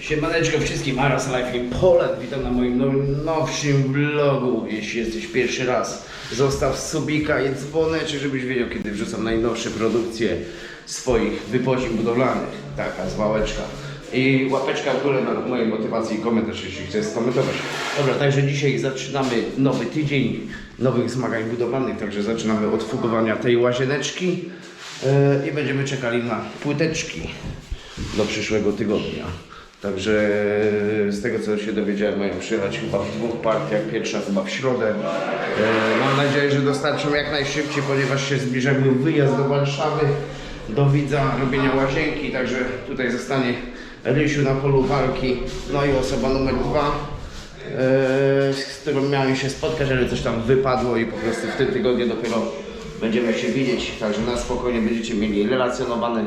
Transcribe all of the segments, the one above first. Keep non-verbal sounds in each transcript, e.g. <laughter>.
Siemaneczko wszystkim, Aras Life in Poland. Witam na moim nowszym vlogu. Jeśli jesteś pierwszy raz, zostaw subika i dzwoneczek, żebyś wiedział, kiedy wrzucam najnowsze produkcje swoich wypocin budowlanych. Taka zwałeczka. I łapeczka w górę dla mojej motywacji i komentarz, jeśli chcesz skomentować. Dobra, także dzisiaj zaczynamy nowy tydzień nowych zmagań budowlanych, także zaczynamy od fugowania tej łazieneczki e, i będziemy czekali na płyteczki do przyszłego tygodnia. Także z tego co się dowiedziałem, mają przyjechać chyba w dwóch partiach, pierwsza chyba w środę. E, mam nadzieję, że dostarczą jak najszybciej, ponieważ się zbliża mój wyjazd do Warszawy, do widza robienia łazienki, także tutaj zostanie Rysiu na polu walki, no i osoba numer dwa, e, z którą miałem się spotkać, ale coś tam wypadło i po prostu w tym tygodniu dopiero będziemy się widzieć, także na spokojnie będziecie mieli relacjonowane,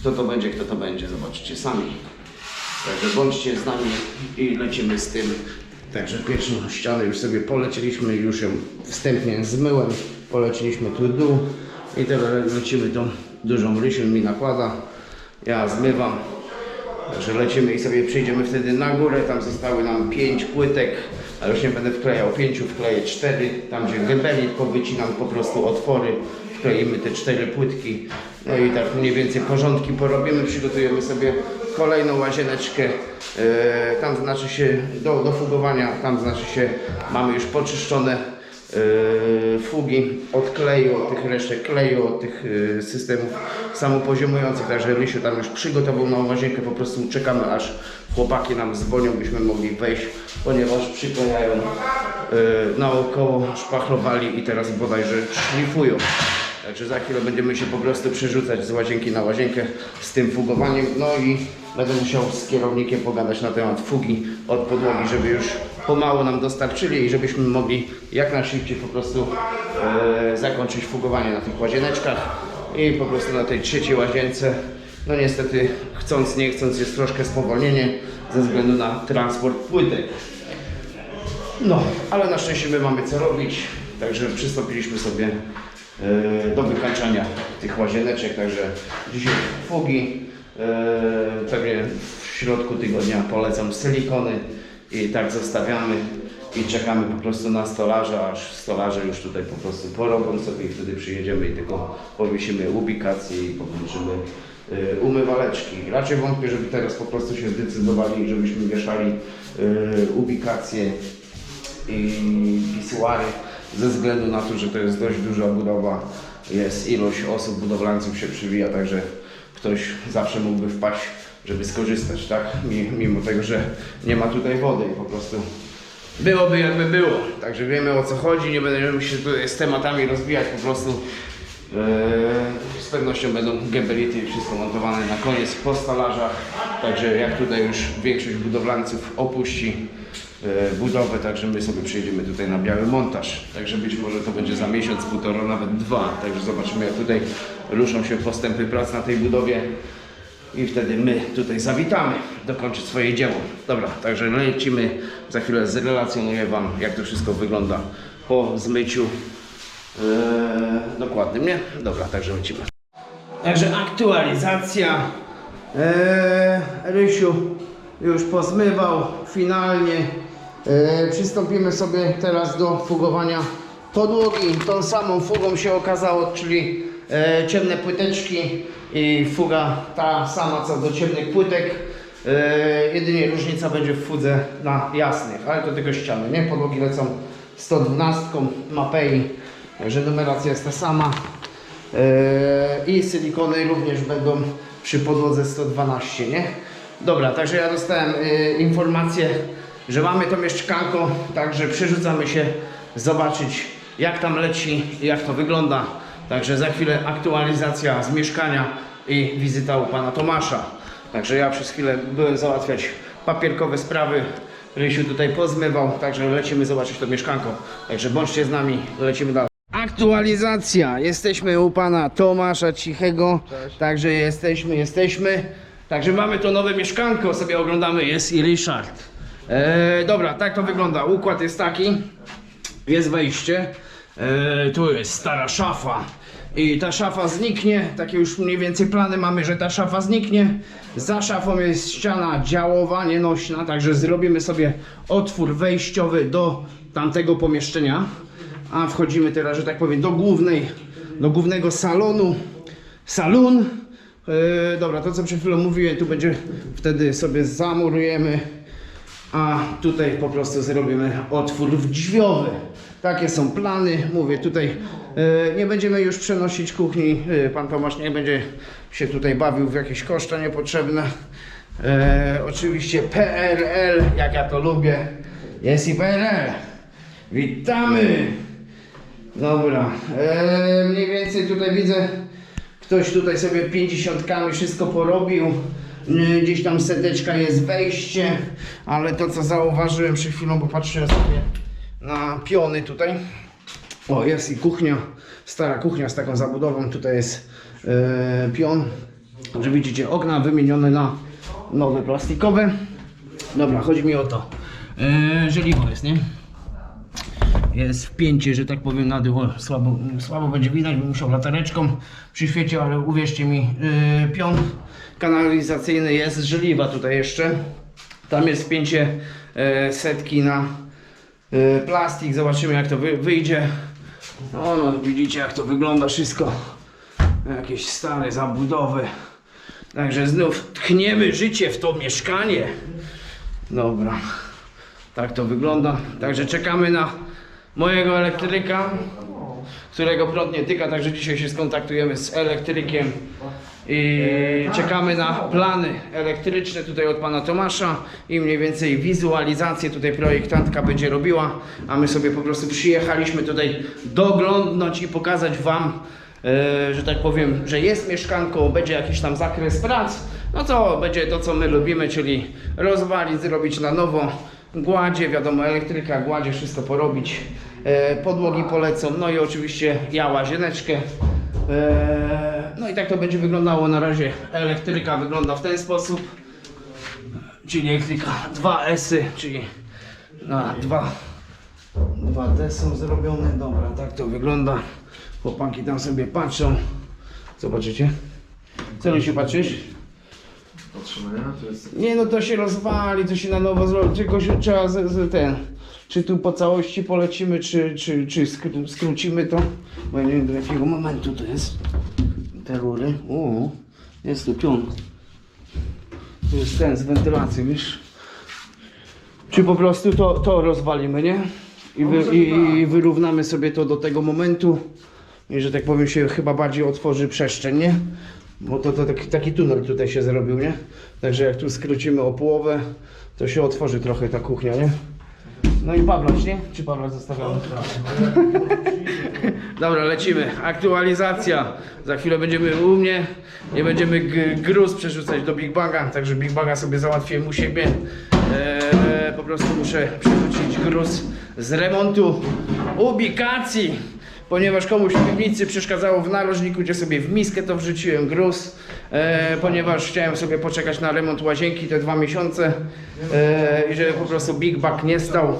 kto to będzie, kto to będzie, zobaczycie sami. Także bądźcie z nami i lecimy z tym. Także pierwszą ścianę już sobie polecieliśmy, już ją wstępnie zmyłem, poleciliśmy tu dół i teraz lecimy tą dużą rysią mi nakłada, ja zmywam. Także lecimy i sobie przejdziemy wtedy na górę, tam zostały nam 5 płytek, ale już nie będę wklejał 5, wkleję 4, tam gdzie gebelit powycinam po prostu otwory, wkleimy te 4 płytki, no i tak mniej więcej porządki porobimy, przygotujemy sobie kolejną łazieneczkę, e, tam znaczy się do, do fugowania, tam znaczy się mamy już poczyszczone e, fugi od kleju, od tych resztek kleju, od tych e, systemów samopoziomujących, także Rysiu tam już przygotował nową łazienkę, po prostu czekamy aż chłopaki nam dzwonią, byśmy mogli wejść, ponieważ przyklejają naokoło, szpachlowali i teraz bodajże szlifują. Także za chwilę będziemy się po prostu przerzucać z łazienki na łazienkę z tym fugowaniem. No i będę musiał z kierownikiem pogadać na temat fugi od podłogi, żeby już pomału nam dostarczyli i żebyśmy mogli jak najszybciej po prostu e, zakończyć fugowanie na tych łazieneczkach i po prostu na tej trzeciej łazience. No niestety chcąc nie chcąc jest troszkę spowolnienie ze względu na transport płytek. No, ale na szczęście my mamy co robić, także przystąpiliśmy sobie do wykańczania tych łazieneczek, także dzisiaj fugi, e, pewnie w środku tygodnia polecam silikony i tak zostawiamy i czekamy po prostu na stolarza, aż stolarze już tutaj po prostu porobią sobie i wtedy przyjedziemy i tylko powiesimy ubikację i powłączymy e, umywaleczki. Raczej wątpię, żeby teraz po prostu się zdecydowali, żebyśmy wieszali e, ubikację i pisuary ze względu na to, że to jest dość duża budowa, jest ilość osób, budowlańców się przywija, także ktoś zawsze mógłby wpaść, żeby skorzystać, tak? Mi- Mimo tego, że nie ma tutaj wody i po prostu byłoby jakby było. Także wiemy o co chodzi, nie będziemy się tutaj z tematami rozwijać, po prostu z pewnością będą gebelity wszystko montowane na koniec po stalażach. Także jak tutaj już większość budowlańców opuści e, budowę, także my sobie przyjedziemy tutaj na biały montaż. Także być może to będzie za miesiąc, półtora, nawet dwa. Także zobaczymy jak tutaj ruszą się postępy prac na tej budowie. I wtedy my tutaj zawitamy, dokończyć swoje dzieło. Dobra, także lecimy. Za chwilę zrelacjonuję Wam, jak to wszystko wygląda po zmyciu Eee, dokładnym, nie? Dobra, także lecimy. Także aktualizacja. Eee, Rysiu już pozmywał finalnie. Eee, przystąpimy sobie teraz do fugowania podłogi. Tą samą fugą się okazało, czyli e, ciemne płyteczki i fuga ta sama co do ciemnych płytek. E, jedynie różnica będzie w fudze na jasnych, ale to tylko ściany, nie? Podłogi lecą 112 Mapei, także numeracja jest ta sama. E, I silikony również będą przy podłodze 112, nie? Dobra, także ja dostałem e, informację, że mamy to mieszkanko, także przerzucamy się zobaczyć jak tam leci i jak to wygląda. Także za chwilę aktualizacja z mieszkania i wizyta u pana Tomasza. Także ja przez chwilę byłem załatwiać papierkowe sprawy. Rysiu tutaj pozmywał, także lecimy zobaczyć to mieszkanko. Także bądźcie z nami, lecimy dalej. Aktualizacja. Jesteśmy u pana Tomasza Cichego. Także jesteśmy, jesteśmy. Także mamy to nowe mieszkanko, sobie oglądamy, jest i Ryszard. E, dobra, tak to wygląda. Układ jest taki. Jest wejście. E, tu jest stara szafa. i ta szafa zniknie. Takie już mniej więcej plany mamy, że ta szafa zniknie. Za szafą jest ściana działowa, nienośna, także zrobimy sobie otwór wejściowy do tamtego pomieszczenia. A wchodzimy teraz, że tak powiem, do głównej, do głównego salonu. Salon. Yy, dobra, to co przed chwilą mówiłem, tu będzie wtedy sobie zamurujemy, a tutaj po prostu zrobimy otwór drzwiowy. Takie są plany. Mówię, tutaj yy, nie będziemy już przenosić kuchni. Yy, pan Tomasz nie będzie się tutaj bawił w jakieś koszta niepotrzebne. Oczywiście PRL, jak ja to lubię. Jest i PRL. Witamy! Dobra, eee, mniej więcej tutaj widzę, ktoś tutaj sobie pięćdziesiątkami wszystko porobił. Gdzieś tam seteczka jest wejście, ale to co zauważyłem przed chwilą, bo patrzyłem sobie na piony tutaj. O, jest i kuchnia, stara kuchnia z taką zabudową, tutaj jest e, pion. Że widzicie, okna wymienione na nowe plastikowe. Dobra, chodzi mi o to. E, żeliwo jest, nie? Jest wpięcie, że tak powiem na dół. O, Słabo, słabo będzie widać, bym musiał latareczką przy świecie, ale uwierzcie mi, yy, pion kanalizacyjny jest z żeliwa tutaj jeszcze. Tam jest wpięcie yy, setki na yy, plastik. Zobaczymy jak to wy, wyjdzie. No, no widzicie jak to wygląda wszystko. Jakieś stare zabudowy. Także znów tchniemy życie w to mieszkanie. Dobra. Tak to wygląda. Także czekamy na mojego elektryka, którego prąd nie tyka, także dzisiaj się skontaktujemy z elektrykiem i czekamy na plany elektryczne tutaj od pana Tomasza i mniej więcej wizualizację tutaj projektantka będzie robiła, a my sobie po prostu przyjechaliśmy tutaj doglądnąć i pokazać wam e, że tak powiem, że jest mieszkanko, będzie jakiś tam zakres prac, no to będzie to, co my lubimy, czyli rozwalić, zrobić na nowo, gładzie, wiadomo, elektryka, gładzie, wszystko porobić, e, podłogi polecą, no i oczywiście ja łazieneczkę. E, no i tak to będzie wyglądało na razie. Elektryka wygląda w ten sposób, czyli elektryka 2S-y, czyli na dwa 2D są zrobione, dobra, tak to wygląda. Chłopaki tam sobie patrzą. Zobaczycie? Co się patrzysz? Otrzymania to jest. Nie no to się rozwali, to się na nowo zrobi, tylko się trzeba z, z ten, czy tu po całości polecimy, czy, czy, czy skró- skrócimy to, bo ja nie wiem do jakiego momentu to jest, te rury, o, jest tu pion, tu jest ten z wentylacji, wiesz, czy po prostu to, to rozwalimy, nie? I, wy, i, I wyrównamy sobie to do tego momentu i że tak powiem się chyba bardziej otworzy przestrzeń, nie? Bo to, to taki, taki tunel tutaj się zrobił, nie? Także jak tu skrócimy o połowę, to się otworzy trochę ta kuchnia, nie? No i Pawloś, nie? Czy Pawloś zostawiamy? <laughs> Dobra, lecimy. Aktualizacja. Za chwilę będziemy u mnie. Nie będziemy gruz przerzucać do Big Baga, także Big Baga sobie załatwiłem u siebie. Eee, po prostu muszę przerzucić gruz z remontu ubikacji, ponieważ komuś w piwnicy przeszkadzało w narożniku, gdzie sobie w miskę to wrzuciłem gruz, eee, ponieważ chciałem sobie poczekać na remont łazienki te dwa miesiące eee, i żeby po prostu Big Bag nie stał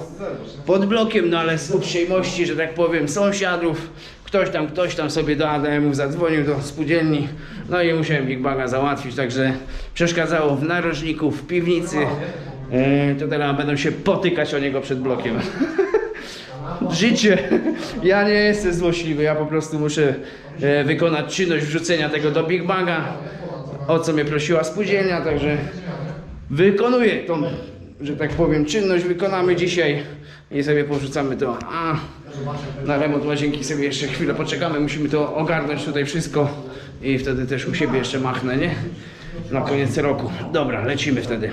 pod blokiem, no ale z uprzejmości, że tak powiem, sąsiadów, ktoś tam, ktoś tam sobie do ADM-ów zadzwonił do spółdzielni, no i musiałem Big Baga załatwić, także przeszkadzało w narożniku, w piwnicy, e, to teraz będą się potykać o niego przed blokiem. Życie, <laughs> ja nie jestem złośliwy, ja po prostu muszę e, wykonać czynność wrzucenia tego do Big Baga, o co mnie prosiła spółdzielnia, także wykonuję tą, że tak powiem, czynność wykonamy dzisiaj i sobie porzucamy to. A na remont łazienki sobie jeszcze chwilę poczekamy, musimy to ogarnąć tutaj wszystko i wtedy też u siebie jeszcze machnę, nie? Na koniec roku. Dobra, lecimy wtedy.